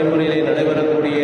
தலைமுறையில் நடைபெறக்கூடிய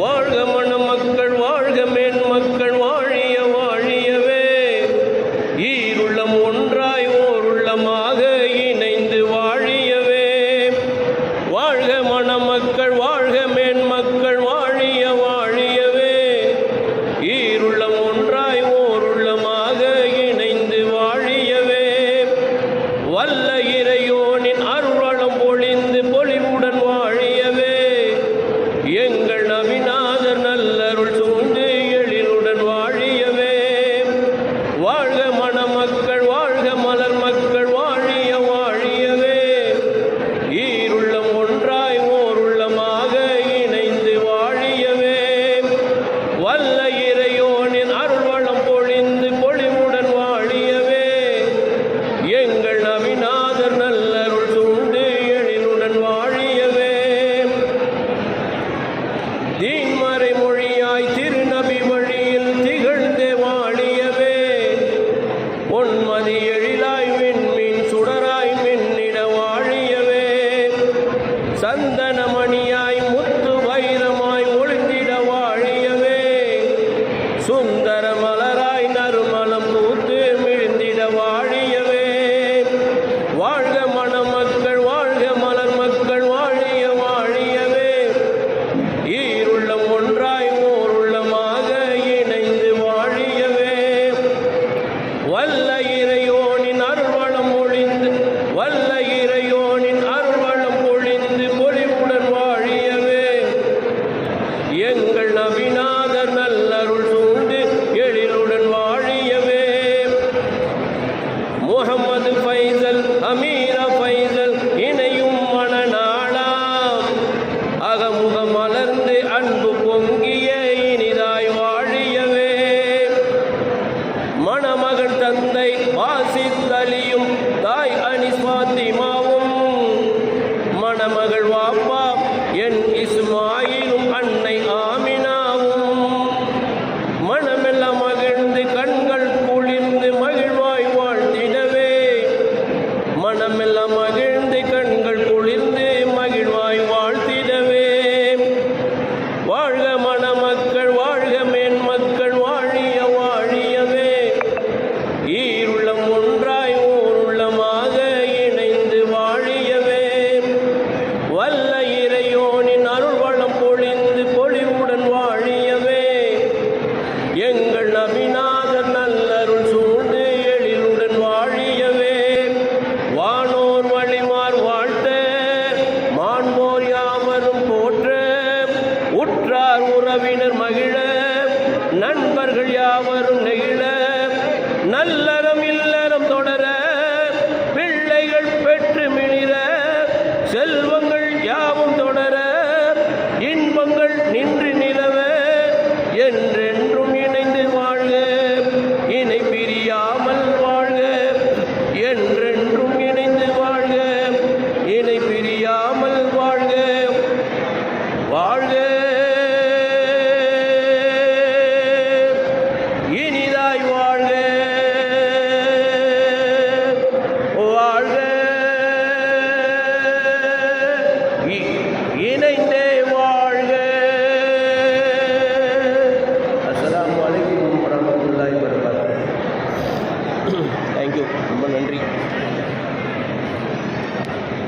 வாழ்க மண் எங்கள் நபிநாதர் நல்லருள் சூழ்ந்து எழிலுடன் வாழியவே. வானோர் வழிமார் வாழ்த்த மாண்போர் யாவரும் போற்ற. உற்றார் உறவினர் மகிழ நண்பர்கள் யாவரும் நெகிழ. நல்ல